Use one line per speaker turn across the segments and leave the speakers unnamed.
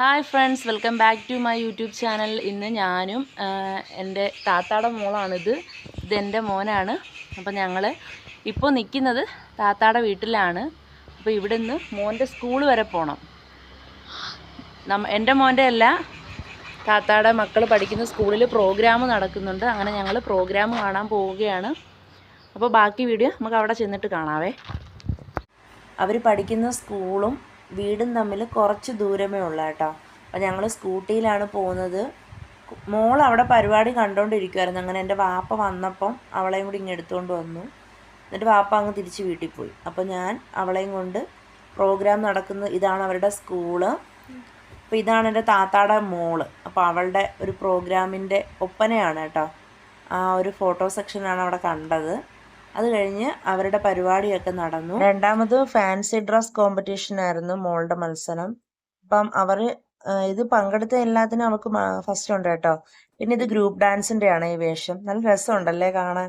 Hi friends welcome back to my YouTube channel ഇന്ന് ഞാനും എന്റെ താത്താടെ മോളാണിത്. ഇത് എന്റെ മോനാണ്. അപ്പോൾ ഞങ്ങൾ ഇപ്പോൾ നിൽക്കുന്നത് താത്താടെ വീട്ടിലാണ്. അപ്പോൾ ഇവിടെ നിന്ന് മോന്റെ സ്കൂൾ വരെ പോകണം നമ്മ എന്റെ മോന്റെ അല്ല താത്താടെ മക്കൾ പഠിക്കുന്ന സ്കൂളിൽ പ്രോഗ്രാം നടക്കുന്നുണ്ട്. അങ്ങനെ ഞങ്ങൾ പ്രോഗ്രാം കാണാൻ പോവുകയാണ്. അപ്പോൾ ബാക്കി വീഡിയോ നമുക്ക് അവിടെ ചെന്നിട്ട് കാണാവേ. അവർ പഠിക്കുന്ന സ്കൂളും വീടും തമ്മിൽ കുറച്ച് ദൂരമേ ഉള്ളൂ കേട്ടോ. അപ്പം ഞങ്ങൾ സ്കൂട്ടിയിലാണ് പോകുന്നത്. മോൾ അവിടെ പരിപാടി കണ്ടുകൊണ്ടിരിക്കുമായിരുന്നു അങ്ങനെ എന്റെ വാപ്പ വന്നപ്പം അവളെയും കൂടി ഇങ്ങ് എടുത്തുകൊണ്ട് വന്നു. എന്നിട്ട് വാപ്പ അങ്ങ് തിരിച്ച് വീട്ടിൽ പോയി. അപ്പോൾ ഞാൻ അവളെയും കൊണ്ട് പ്രോഗ്രാം നടക്കുന്ന ഇതാണ് അവരുടെ സ്കൂൾ അപ്പോൾ ഇതാണ് എന്റെ താത്താടെ മോൾ. അപ്പോൾ അവളുടെ ഒരു പ്രോഗ്രാമിന്റെ ഒപ്പനയാണ് കേട്ടോ. ആ ഒരു ഫോട്ടോ സെക്ഷനാണ് അവിടെ കണ്ടത്. അത് കഴിഞ്ഞ് അവരുടെ പരിപാടിയൊക്കെ നടന്നു. രണ്ടാമത് ഫാൻസി ഡ്രസ് കോമ്പറ്റീഷൻ ആയിരുന്നു മോളുടെ മത്സരം. അപ്പം അവർ ഇത് പങ്കെടുത്ത എല്ലാത്തിനും അവർക്ക് ഫസ്റ്റ് ഉണ്ട് കേട്ടോ. പിന്നെ ഇത് ഗ്രൂപ്പ് ഡാൻസിന്റെ ആണ് ഈ വേഷം. നല്ല രസമുണ്ടല്ലേ കാണാൻ.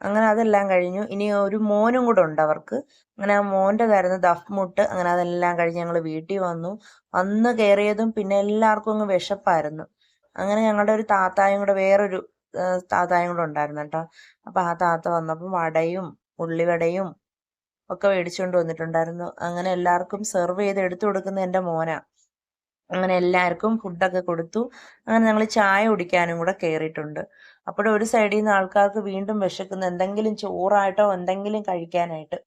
അങ്ങനെ അതെല്ലാം കഴിഞ്ഞു. ഇനി ഒരു മോനും കൂടെ ഉണ്ട് അവർക്ക്. അങ്ങനെ ആ മോന്റെ ദഫ് മുട്ട് അങ്ങനെ അതെല്ലാം കഴിഞ്ഞ് ഞങ്ങൾ വീട്ടിൽ വന്നു. വന്ന് കയറിയതും പിന്നെ എല്ലാവർക്കും അങ്ങ് വിശപ്പായിരുന്നു. അങ്ങനെ ഞങ്ങളുടെ ഒരു താത്തായും കൂടെ വേറൊരു താത്തായും കൂടെ ഉണ്ടായിരുന്നു കേട്ടോ. അപ്പം ആ താത്ത വന്നപ്പോൾ വടയും ഉള്ളിവടയും ഒക്കെ മേടിച്ചുകൊണ്ട് വന്നിട്ടുണ്ടായിരുന്നു. അങ്ങനെ എല്ലാവർക്കും സെർവ് ചെയ്ത് എടുത്തു കൊടുക്കുന്ന എന്റെ മോനാ. അങ്ങനെ എല്ലാവർക്കും ഫുഡൊക്കെ കൊടുത്തു. അങ്ങനെ ഞങ്ങൾ ചായ കുടിക്കാനും കൂടെ കയറിയിട്ടുണ്ട് അപ്പോഴും ഒരു സൈഡിൽ നിന്ന് ആൾക്കാർക്ക് വീണ്ടും വിശക്കുന്ന. എന്തെങ്കിലും ചോറായിട്ടോ എന്തെങ്കിലും കഴിക്കാനായിട്ട്.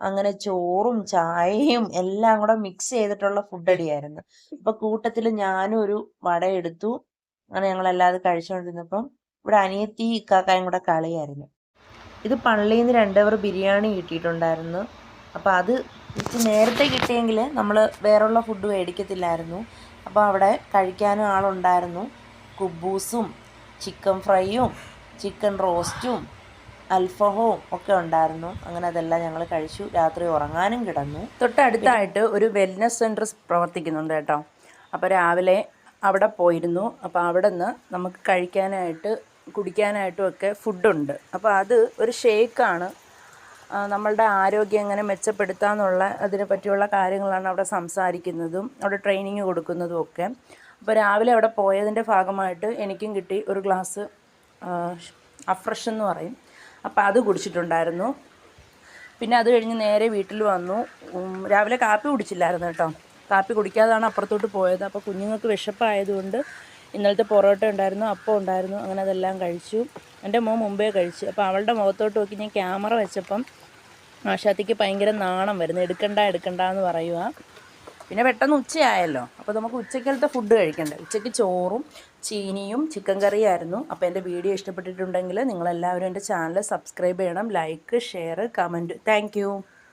അങ്ങനെ ചോറും ചായയും എല്ലാം കൂടെ മിക്സ് ചെയ്തിട്ടുള്ള ഫുഡ് അടിയായിരുന്നു. അപ്പൊ കൂട്ടത്തിൽ ഞാനും ഒരു വട എടുത്തു. അങ്ങനെ ഞങ്ങൾ എല്ലാവരും കഴിച്ചുകൊണ്ടിരുന്നപ്പം ഇവിടെ അനിയത്തി ഇക്കാക്കായും കൂടെ കളിയായിരുന്നു. ഇത് പള്ളിയിൽ നിന്ന് രണ്ടവർ ബിരിയാണി കിട്ടിയിട്ടുണ്ടായിരുന്നു. അപ്പോൾ അത് ഇച്ചിരി നേരത്തെ കിട്ടിയെങ്കിൽ നമ്മൾ വേറെയുള്ള ഫുഡ് മേടിക്കത്തില്ലായിരുന്നു. അപ്പോൾ അവിടെ കഴിക്കാനും ആളുണ്ടായിരുന്നു. കുബൂസും ചിക്കൻ ഫ്രൈയും ചിക്കൻ റോസ്റ്റും അൽഫഹവും ഒക്കെ ഉണ്ടായിരുന്നു. അങ്ങനെ അതെല്ലാം ഞങ്ങൾ കഴിച്ചു. രാത്രി ഉറങ്ങാനും കിടന്നു. തൊട്ടടുത്തായിട്ട് ഒരു വെൽനസ് സെന്റർ പ്രവർത്തിക്കുന്നുണ്ട് കേട്ടോ. അപ്പോൾ രാവിലെ അവിടെ പോയിരുന്നു. അപ്പോൾ അവിടെ നിന്ന് നമുക്ക് കഴിക്കാനായിട്ട് കുടിക്കാനായിട്ടും ഒക്കെ ഫുഡുണ്ട്. അപ്പോൾ അത് ഒരു ഷേക്കാണ്. നമ്മളുടെ ആരോഗ്യം എങ്ങനെ മെച്ചപ്പെടുത്താമെന്നുള്ള അതിനെ പറ്റിയുള്ള കാര്യങ്ങളാണ് അവിടെ സംസാരിക്കുന്നതും അവിടെ ട്രെയിനിങ് കൊടുക്കുന്നതും ഒക്കെ. അപ്പോൾ രാവിലെ അവിടെ പോയതിന്റെ ഭാഗമായിട്ട് എനിക്കും കിട്ടി ഒരു ഗ്ലാസ് അഫ്രഷ് എന്ന് പറയും. അപ്പോൾ അത് കുടിച്ചിട്ടുണ്ടായിരുന്നു. പിന്നെ അത് കഴിഞ്ഞ് നേരെ വീട്ടിൽ വന്നു. രാവിലെ കാപ്പി കുടിച്ചില്ലായിരുന്നു കേട്ടോ. കാപ്പി കുടിക്കാതാണ് അപ്പുറത്തോട്ട് പോയത്. അപ്പോൾ കുഞ്ഞുങ്ങൾക്ക് വിശപ്പായതുകൊണ്ട് ഇന്നലത്തെ പൊറോട്ട ഉണ്ടായിരുന്നു അപ്പം ഉണ്ടായിരുന്നു അങ്ങനെ അതെല്ലാം കഴിച്ചു. എന്റെ മോൻ മുമ്പേ കഴിച്ചു. അപ്പോൾ അവളുടെ മുഖത്തോട്ട് നോക്കി ഞാൻ ക്യാമറ വെച്ചപ്പം ആശാത്തിക്ക് ഭയങ്കര നാണം വരുന്നു. എടുക്കണ്ട എടുക്കണ്ട എന്ന് പറയുക പിന്നെ പെട്ടെന്ന് ഉച്ചയായല്ലോ. അപ്പോൾ നമുക്ക് ഉച്ചക്കലത്തെ ഫുഡ് കഴിക്കണ്ടേ? ഉച്ചയ്ക്ക് ചോറും ചീനിയും ചിക്കൻ കറിയായിരുന്നു അപ്പോൾ എന്റെ വീഡിയോ ഇഷ്ടപ്പെട്ടിട്ടുണ്ടെങ്കിൽ നിങ്ങളെല്ലാവരും എന്റെ ചാനൽ സബ്സ്ക്രൈബ് ചെയ്യണം. Like share comment thank